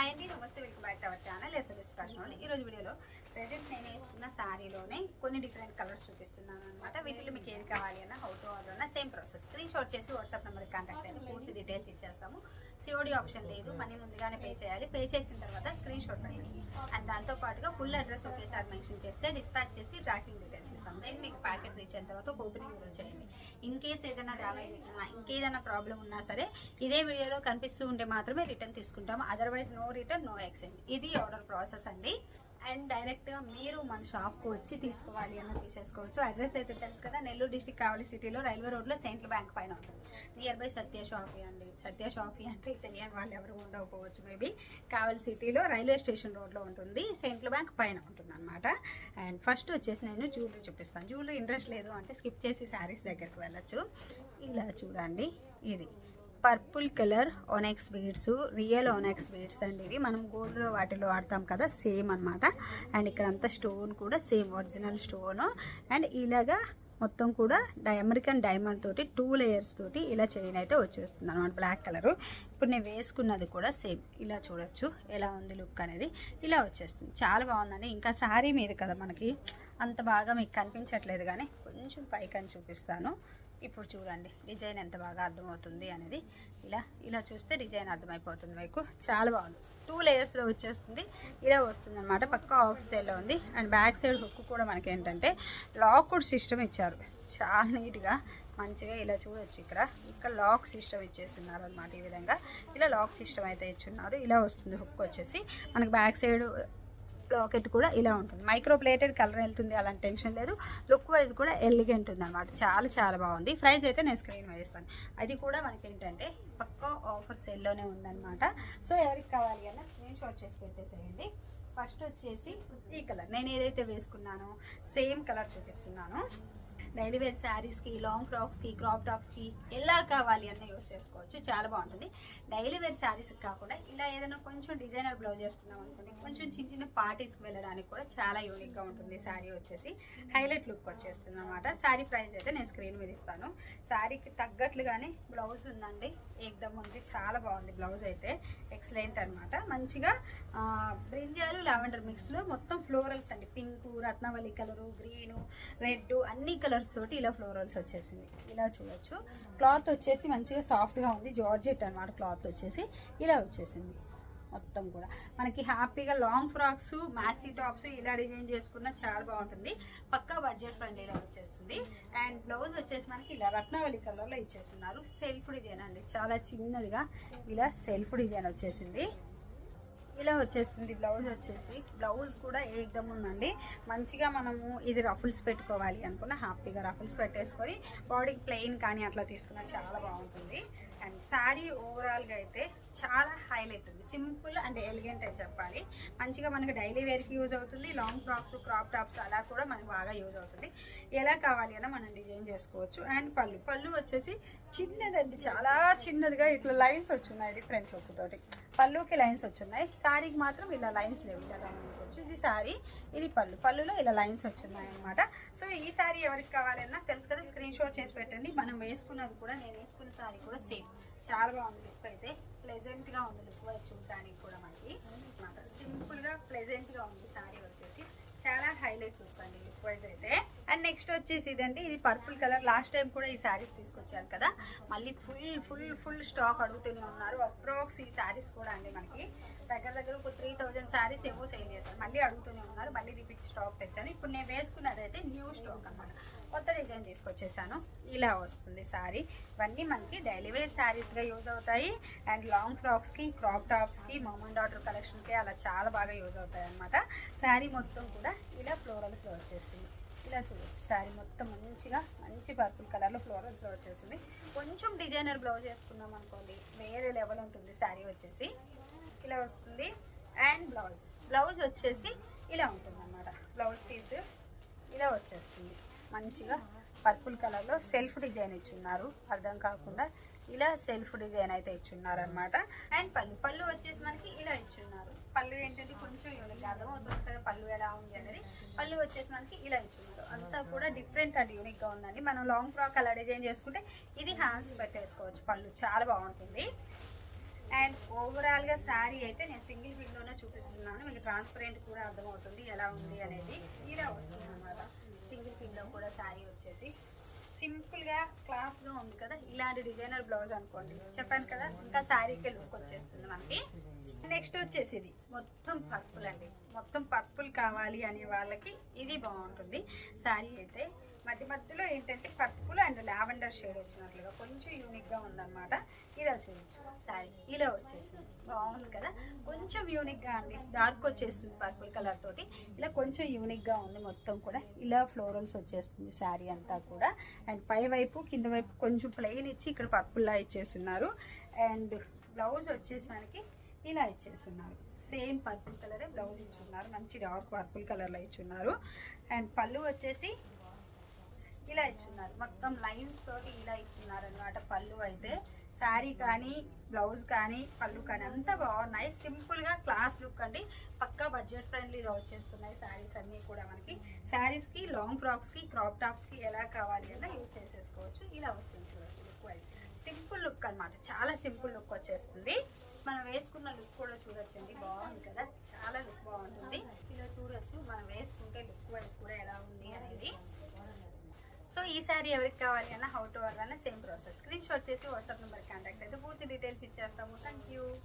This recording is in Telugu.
హాయ్ అండి నమస్తే welcome back to our channel SS fashion ఈరోజు వీడియోలో ప్రజెంట్ నేను వేసుకున్న శారీలోనే కొన్ని డిఫరెంట్ కలర్స్ చూపిస్తున్నాను అనమాట వీటిలో మీకు ఏది కావాలి అన్న హౌ టు ఆర్డర్ అన్న సేమ్ ప్రాసెస్ స్క్రీన్ షాట్ చేసి వాట్సాప్ నెంబర్కి కాంటాక్ట్ అయ్యి పూర్తి డీటెయిల్స్ ఇచ్చేస్తాము. సిఓడి ఆప్షన్ లేదు మనీ ముందుగానే పే చేయాలి. పే చేసిన తర్వాత స్క్రీన్ షాట్ పెట్టండి. అండ్ దాంతో పాటుగా ఫుల్ అడ్రస్ ఒకేసారి మెన్షన్ చేస్తే డిస్పాచ్ చేసి ట్రాకింగ్ డీటెయిల్స్ ఇస్తాం. దెన్ మీకు ప్యాకెట్ రీచ్ అయిన తర్వాత ఓపెనింగ్ కూడా చేయండి. ఇన్ కేస్ ఏదైనా డ్యామేజ్ వచ్చినా ఇంకేదైనా ప్రాబ్లం ఉన్నా సరే ఇదే వీడియోలో కనిపిస్తూ ఉంటే మాత్రమే రిటర్న్ తీసుకుంటాం otherwise no return no exchange ఇది ఆర్డర్ ప్రాసెస్ అండి. అండ్ డైరెక్ట్గా మీరు మన షాప్కి వచ్చి తీసుకోవాలి అన్న తీసేసుకోవచ్చు. అడ్రస్ అయితే తెలుసు కదా నెల్లూరు డిస్టిక్ కావలి సిటీలో రైల్వే రోడ్లో సెంట్రల్ బ్యాంక్ పైన ఉంటుంది. నియర్ బై సత్య షాపీ అండి. సత్య షాపీ అంటే తెలియని వాళ్ళు ఎవరు ఉండకపోవచ్చు మేబీ కావలి సిటీలో రైల్వే స్టేషన్ రోడ్లో ఉంటుంది సెంట్రల్ బ్యాంక్ పైన ఉంటుంది అనమాట అండ్ ఫస్ట్ వచ్చేసి నేను జ్యువెలరీ చూపిస్తాను. జ్యువెలరీ ఇంట్రెస్ట్ లేదు అంటే స్కిప్ చేసి శారీస్ దగ్గరికి వెళ్ళచ్చు. ఇలా చూడండి ఇది. Purple colour onyx beads real onyx beads అండి ఇవి. మనం గోల్డ్ వాటిలో వాడతాం కదా సేమ్ అనమాట అండ్ ఇక్కడ అంతా స్టోన్ కూడా సేమ్ ఒరిజినల్ స్టోన్. అండ్ ఇలాగా మొత్తం కూడా డై అమెరికన్ డైమండ్ తోటి టూ లేయర్స్ తోటి ఇలా చైన్ అయితే వచ్చేస్తుంది అనమాట బ్లాక్ కలర్. ఇప్పుడు నేను వేసుకున్నది కూడా సేమ్. ఇలా చూడొచ్చు ఎలా ఉంది లుక్ అనేది. ఇలా వచ్చేస్తుంది. చాలా బాగుందండి. ఇంకా శారీ మీద కదా మనకి అంత బాగా మీకు కనిపించట్లేదు కానీ కొంచెం పైకని చూపిస్తాను. ఇప్పుడు చూడండి డిజైన్ ఎంత బాగా అర్థమవుతుంది అనేది. ఇలా ఇలా చూస్తే డిజైన్ అర్థమైపోతుంది మీకు. చాలా బాగుంది. టూ లేయర్స్లో వచ్చేస్తుంది. ఇలా వస్తుంది అనమాట పక్క ఆఫ్ సైడ్లో ఉంది. అండ్ బ్యాక్ సైడ్ హుక్ కూడా మనకి ఏంటంటే లాక్డ్ సిస్టమ్ ఇచ్చారు. చాలా నీట్గా మంచిగా ఇలా చూడొచ్చు ఇక్కడ. ఇక్కడ లాక్ సిస్టమ్ ఇచ్చేస్తున్నారు అనమాట ఈ విధంగా. ఇలా లాక్ సిస్టమ్ అయితే ఇచ్చున్నారు. ఇలా వస్తుంది హుక్ వచ్చేసి. మనకి బ్యాక్ సైడ్ లాకెట్ కూడా ఇలా ఉంటుంది. మైక్రో ప్లేటెడ్ కలర్ వెళ్తుంది అలాంటి టెన్షన్ లేదు. లుక్ వైజ్ కూడా ఎలిగెంట్ ఉంది అనమాట చాలా చాలా బాగుంది. ప్రైస్ అయితే నేను స్క్రీన్ వేస్తాను అది కూడా మనకి ఏంటంటే పక్కా ఆఫర్ సెల్లోనే ఉందన్నమాట. సో ఎవరికి కావాలి అన్న స్క్రీన్ షాట్ చేసి పెట్టేసేయండి. ఫస్ట్ వచ్చేసి ఈ కలర్ నేను ఏదైతే వేసుకున్నానో సేమ్ కలర్ చూపిస్తున్నాను. డైలీ వేర్ శారీస్కి లాంగ్ ఫ్రాక్స్కి క్రాప్ టాప్స్కి ఎలా కావాలి అన్న యూస్ చేసుకోవచ్చు. చాలా బాగుంటుంది. డైలీ వేర్ శారీస్కి కాకుండా ఇలా ఏదైనా కొంచెం డిజైనర్ బ్లౌజ్ చేసుకున్నాం అనుకోండి కొంచెం చిన్న చిన్న పార్టీస్కి వెళ్ళడానికి కూడా చాలా యూనిక్గా ఉంటుంది శారీ వచ్చేసి. హైలైట్ లుక్ వచ్చేస్తుంది అనమాట శారీ ప్రైస్ అయితే నేను స్క్రీన్ మీద ఇస్తాను. శారీకి తగ్గట్లుగానే బ్లౌజ్ ఉందండి. ఏకదమ్ ఉంది. చాలా బాగుంది బ్లౌజ్ అయితే. ఎక్సలెంట్ అనమాట మంచిగా బ్రింజాలు లావెండర్ మిక్స్లో మొత్తం ఫ్లోరల్స్ అండి. Pink Ratnavalli colour green red అన్ని కలర్స్ తోటి ఇలా ఫ్లోరల్స్ వచ్చేసింది. ఇలా చూడొచ్చు. క్లాత్ వచ్చేసి మంచిగా సాఫ్ట్గా ఉంది. జార్జెట్ అన్నమాట క్లాత్ వచ్చేసి. ఇలా వచ్చేసింది. మొత్తం కూడా. మనకి హ్యాపీగా లాంగ్ ఫ్రాక్స్ మ్యాక్సీ టాప్స్ ఇలా డిజైన్ చేసుకున్న చాలా బాగుంటుంది. పక్కా బడ్జెట్ ఫ్రెండ్లీలో వచ్చేస్తుంది. అండ్ బ్లౌజ్ వచ్చేసి మనకి ఇలా రత్నవల్లి కలర్లో ఇచ్చేస్తున్నారు. సెల్ఫ్ డిజైన్ అండి. చాలా చిన్నదిగా ఇలా సెల్ఫ్ డిజైన్ వచ్చేసింది. ఇలా వచ్చేస్తుంది బ్లౌజ్ వచ్చేసి. బ్లౌజ్ కూడా ఏకదం ఉందండి. మంచిగా మనము ఇది రఫుల్స్ పెట్టుకోవాలి అనుకున్న హ్యాపీగా రఫుల్స్ పెట్టేసుకొని బాడీకి ప్లెయిన్ కానీ అట్లా తీసుకున్నా చాలా బాగుంటుంది. అండ్ శారీ ఓవరాల్గా అయితే చాలా హైలైట్ ఉంది. సింపుల్ అండ్ ఎలిగెంట్ అని చెప్పాలి. మంచిగా మనకి డైలీ వేర్కి యూజ్ అవుతుంది. లాంగ్ ఫ్రాక్స్ క్రాప్ టాప్స్ అలా కూడా మనకు బాగా యూజ్ అవుతుంది. ఎలా కావాలి అన్న మనం డిజైన్ చేసుకోవచ్చు. అండ్ పళ్ళు. పళ్ళు వచ్చేసి చిన్నదండి. చాలా చిన్నదిగా ఇట్లా లైన్స్ వచ్చున్నాయి ఉన్నాయి లుక్ తోటి. పళ్ళుకి లైన్స్ వచ్చున్నాయి. శారీకి మాత్రం ఇలా లైన్స్ లేవు. ఇలా లైన్స్ ఇది శారీ ఇది పళ్ళు. పళ్ళులో ఇలా లైన్స్ వచ్చున్నాయి అనమాట సో ఈ శారీ ఎవరికి కావాలన్నా తెలుసు కదా స్క్రీన్ షాట్ చేసి పెట్టండి. మనం వేసుకున్నది కూడా నేను వేసుకున్న శారీ కూడా సేమ్. చాలా బాగుంది లుక్ అయితే. ప్లెజెంట్గా ఉంది లుక్ వైపు చూడడానికి కూడా మనకి. సింపుల్గా ప్లెజెంట్గా ఉంది శారీ వచ్చేసి. చాలా హైలైట్ లుక్ అండి లుక్ వైజ్ అయితే. అండ్ నెక్స్ట్ వచ్చేసి ఇదండి. ఇది పర్పుల్ కలర్. లాస్ట్ టైం కూడా ఈ శారీస్ తీసుకొచ్చాను కదా. మళ్ళీ ఫుల్ ఫుల్ ఫుల్ స్టాక్ అడుగుతూనే ఉన్నారు. అప్రాక్స్ ఈ శారీస్ కూడా అండి మనకి. దగ్గర దగ్గర ఒక త్రీ థౌజండ్ శారీస్ ఏవో సేల్ చేశారు. మళ్ళీ అడుగుతూనే ఉన్నారు. మళ్ళీ రిపీట్ స్టాక్ తెచ్చాను. ఇప్పుడు నేను వేసుకున్నది అయితే న్యూ స్టాక్ అన్నమాట. కొత్త డిజైన్ తీసుకొచ్చేసాను. ఇలా వస్తుంది శారీ. ఇవన్నీ మనకి డైలీ వేర్ శారీస్గా యూజ్ అవుతాయి. అండ్ లాంగ్ ఫ్రాక్స్కి క్రాప్ టాప్స్కి మమ్మన్ డాటర్ కలెక్షన్కి అలా చాలా బాగా యూజ్ అవుతాయి అనమాట శారీ మొత్తం కూడా ఇలా ఫ్లోరల్స్లో వచ్చేస్తుంది. ఇలా చూడొచ్చు. శారీ మొత్తం మంచిగా మంచి పర్పుల్ కలర్లో ఫ్లోరల్స్లో వచ్చేస్తుంది కొంచెం డిజైనర్ బ్లౌజ్ వేసుకున్నాం అనుకోండి. వేరే లెవెల్ ఉంటుంది శారీ వచ్చేసి. ఇలా వస్తుంది. అండ్ బ్లౌజ్ బ్లౌజ్ వచ్చేసి ఇలా ఉంటుంది అన్నమాట బ్లౌజ్ పీస్ ఇలా వచ్చేస్తుంది. మంచిగా పర్పుల్ కలర్లో సెల్ఫ్ డిజైన్ ఇచ్చున్నారు. అర్థం కాకుండా ఇలా సెల్ఫ్ డిజైన్ అయితే ఇచ్చున్నారు అనమాట అండ్ పళ్ళు పళ్ళు వచ్చేసి మనకి ఇలా ఇచ్చున్నారు. పళ్ళు ఏంటంటే కొంచెం యూనిక్ అర్థమవుతుంది కదా పళ్ళు ఎలా ఉంది అనేది. పళ్ళు వచ్చేసి మనకి ఇలా ఇచ్చున్నారు. అంతా కూడా డిఫరెంట్ అండ్ యూనిక్గా ఉందండి. మనం లాంగ్ ఫ్రాక్ అలా డిజైన్ చేసుకుంటే ఇది హ్యాండ్స్ పెట్టేసుకోవచ్చు. పళ్ళు చాలా బాగుంటుంది. అండ్ ఓవరాల్గా శారీ అయితే నేను సింగిల్ విండోనే చూపిస్తున్నాను. మీకు ట్రాన్స్పరెంట్ కూడా అర్థమవుతుంది ఎలా ఉంది అనేది. ఇలా వస్తుంది అనమాట సింగిల్ విండో కూడా శారీ వచ్చేసి. సింపుల్గా క్లాస్గా ఉంది కదా ఇలాంటి డిజైనర్ బ్లౌజ్ అనుకోండి. చెప్పాను కదా ఇంకా శారీకే లుక్ వచ్చేస్తుంది మనకి. నెక్స్ట్ వచ్చేసి ఇది మొత్తం పర్పుల్ అండి. మొత్తం పర్పుల్ కావాలి అనే వాళ్ళకి ఇది బాగుంటుంది. శారీ అయితే మధ్య మధ్యలో ఏంటంటే పర్పుల్ అండ్ లావెండర్ షేడ్ వచ్చినట్లుగా కొంచెం యూనిక్గా ఉందన్నమాట. ఇలా చూడొచ్చు శారీ ఇలా వచ్చేసింది. బాగుంది కదా? కొంచెం యూనిక్గా అండి. డార్క్ వచ్చేస్తుంది పర్పుల్ కలర్ తోటి. ఇలా కొంచెం యూనిక్గా ఉంది మొత్తం కూడా. ఇలా ఫ్లోరల్స్ వచ్చేస్తుంది శారీ అంతా కూడా. అండ్ పై వైపు కింద వైపు కొంచెం ప్లెయిన్ ఇచ్చి ఇక్కడ పర్పుల్లా ఇచ్చేస్తున్నారు. అండ్ బ్లౌజ్ వచ్చేసి మనకి ఇలా ఇచ్చేస్తున్నారు. సేమ్ పర్పుల్ కలరే బ్లౌజ్ ఇచ్చున్నారు. మంచి డార్క్ పర్పుల్ కలర్లో ఇచ్చున్నారు. అండ్ పళ్ళు వచ్చేసి ఇలా ఇచ్చున్నారు. మొత్తం లైన్స్ తోటి ఇలా ఇచ్చున్నారు అనమాట పళ్ళు అయితే. శారీ కానీ బ్లౌజ్ కానీ పళ్ళు కానీ అంతా బాగున్నాయి. సింపుల్గా క్లాస్ లుక్ అండి. పక్కా బడ్జెట్ ఫ్రెండ్లీలో వచ్చేస్తున్నాయి శారీస్ అన్నీ కూడా మనకి. శారీస్కి లాంగ్ ఫ్రాక్స్కి క్రాప్ టాప్స్కి ఎలా కావాలి అలా యూస్ చేసేసుకోవచ్చు. ఇలా వస్తుంది చూడొచ్చు లుక్ వైజ్ సింపుల్ లుక్ అన్నమాట. చాలా సింపుల్ లుక్ వచ్చేస్తుంది. మనం వేసుకున్న లుక్ కూడా చూడొచ్చండి. బాగుంది కదా? చాలా లుక్ బాగుంటుంది ఇలా చూడొచ్చు మనం వేసుకుంటే లుక్ వైజ్ కూడా ఎలా ఉంది అనేది శారీ ఎవరికి కావాలి అన్న హౌ టు అన్న సేమ్ ప్రాసెస్ స్క్రీన్ షాట్ చేసి వాట్సాప్ నెంబర్ కాంటాక్ట్ అయితే పూర్తి డీటెయిల్స్ ఇచ్చేస్తాము. Thank you